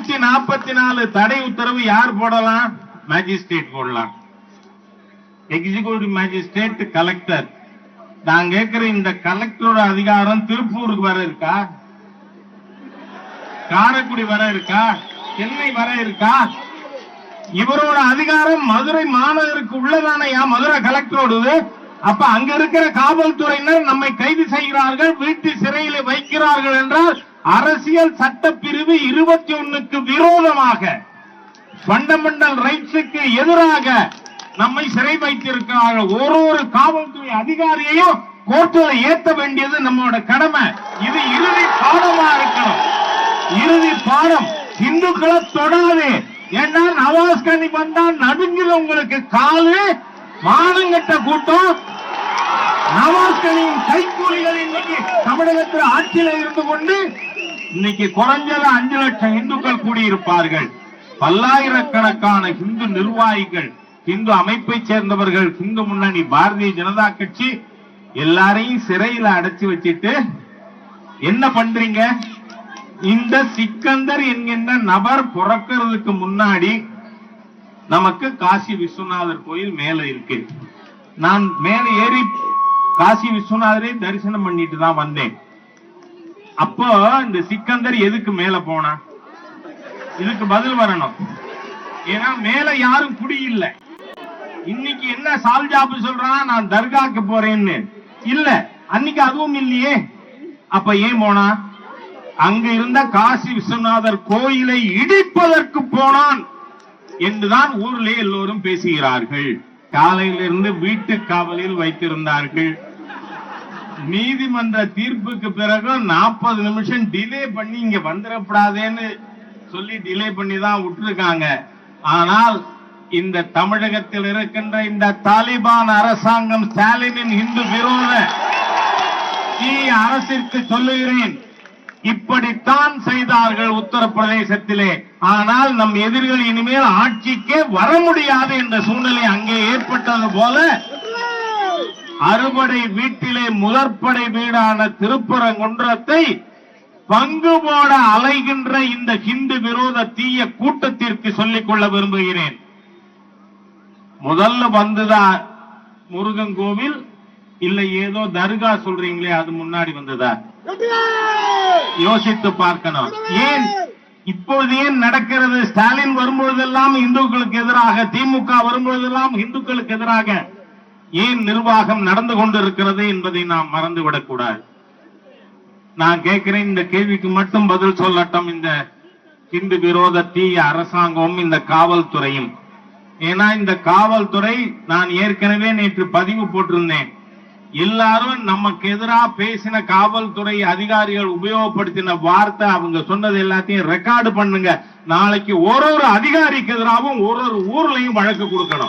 நூத்தி நாற்பத்தி நாலு தடை உத்தரவு யார் போடலாம்? மேஜிஸ்ட்ரேட் போடலாம். எக்ஸிகூட்டிவ் மேஜிஸ்ட்ரேட் கலெக்டர் நான் கேட்கிற இந்த கலெக்டரோட அதிகாரம் திருப்பூருக்கு வர இருக்கா? காரைக்குடி வர இருக்கா? சென்னை வர இருக்கா? இவரோட அதிகாரம் மதுரை மாநகருக்கு உள்ளதானையா மதுரை கலெக்டரோடது அப்ப அங்க இருக்கிற காவல்துறையினர் நம்மை கைது செய்கிறார்கள் வீட்டு சிறையில் வைக்கிறார்கள் என்றால் அரசியல் சட்ட பிரிவு இருபத்தி ஒண்ணுக்கு விரோதமாக பண்டமெண்டல் ரைட்ஸுக்கு எதிராக நம்மை சிறை வைத்திருக்கிறார்கள். ஒரு ஒரு காவல்துறை அதிகாரியையும் கோர்ட்டில் ஏத்த வேண்டியது நம்மளோட கடமை. இது இறுதி பாடமா இருக்கணும். இறுதி பாடம். இந்துக்களை தொடாது. ஏன்னா நவாஸ் கனி வந்தா நடுங்குது உங்களுக்கு காலு மானங்கட்ட கூட்டம் நவாஸ்களின் கைகூலிகள் இன்னைக்கு தமிழகத்தில் ஆட்சியில் இருந்து கொண்டு இன்னைக்கு குறைஞ்சது அஞ்சு லட்சம் இந்துக்கள் கூடியிருப்பார்கள். பல்லாயிரக்கணக்கான இந்து நிர்வாகிகள் இந்து அமைப்பை சேர்ந்தவர்கள் இந்து முன்னணி பாரதிய ஜனதா கட்சி எல்லாரையும் சிறையில அடைச்சு வச்சிட்டு என்ன பண்றீங்க? இந்த சிக்கந்தர் என்கின்ற நபர் பிறக்கிறதுக்கு முன்னாடி நமக்கு காசி விஸ்வநாதர் கோயில் மேல இருக்கு. நான் மேல ஏறி காசி விஸ்வநாதரை தரிசனம் பண்ணிட்டு தான் வந்தேன். அப்போ இந்த சிக்கந்தர் எதுக்கு மேல போனா? இதுக்கு பதில் வரணும். ஏன்னா மேல யாரும் குடியில்ல இன்னைக்கு என்ன சால்ஜாபு சொல்றான்? நான் தர்காக்கு போறேன்னு. இல்ல அன்னைக்கு அதுவும் இல்லையே. அப்ப ஏன் போனா? அங்க இருந்த காசி விஸ்வநாதர் கோயிலை இடிப்பதற்கு போனான் என்றுதான் ஊரிலே எல்லோரும் பேசுகிறார்கள். காலையிலிருந்து வீட்டு காவலில் வைத்திருந்தார்கள். நீதிமன்ற தீர்ப்புக்கு பிறகு நாற்பது நிமிஷம் டிலே பண்ணி இங்க வந்துடப்படாதேன்னு சொல்லி டிலே பண்ணி தான் விட்டுருக்காங்க. ஆனால் இந்த தமிழகத்தில் இருக்கின்ற இந்த தாலிபான் அரசாங்கம் ஸ்டாலினின் இந்து விரோத நீ அரசிற்கு சொல்லுகிறேன். இப்படித்தான் செய்தார்கள் உத்தரப்பிரதேசத்திலே. ஆனால் நம் எதிரிகள் இனிமேல் ஆட்சிக்கே வர முடியாது என்ற சூழ்நிலை அங்கே ஏற்பட்டது போல அறுபடை வீட்டிலே முதற்படை வீடான திருப்பரங்குன்றத்தை பங்கு போட அலைகின்ற இந்த ஹிந்து விரோத தீய கூட்டத்திற்கு சொல்லிக் கொள்ள விரும்புகிறேன். முதல்ல வந்துதான் முருகன் கோவில்? இல்ல ஏதோ தர்கா சொல்றீங்களே அது முன்னாடி வந்ததா? யோசித்து பார்க்கணும். ஏன்? இப்பொழுது ஏன் நடக்கிறது? ஸ்டாலின் வரும்பொழுதெல்லாம் இந்துக்களுக்கு எதிராக திமுக வரும்பொழுதெல்லாம் இந்துக்களுக்கு எதிராக ஏன் நிர்வாகம் நடந்து கொண்டிருக்கிறது என்பதை நாம் மறந்துவிடக் கூடாது நான் கேட்கிறேன் இந்த கேள்விக்கு மட்டும் பதில் சொல்லட்டும். இந்த இந்து விரோத தீய அரசாங்கமும் இந்த காவல்துறையும். ஏன்னா இந்த காவல்துறை நான் ஏற்கனவே நேற்று பதிவு போட்டிருந்தேன். எல்லாரும் நமக்கு எதிராக பேசின காவல்துறை அதிகாரிகள் உபயோகப்படுத்தின வார்த்தை அவங்க சொன்னது எல்லாத்தையும் ரெக்கார்டு பண்ணுங்க. நாளைக்கு ஒரு ஒரு அதிகாரிக்கு எதிராகவும் ஒரு ஒரு ஊர்லயும் வழக்கு கொடுக்கணும்.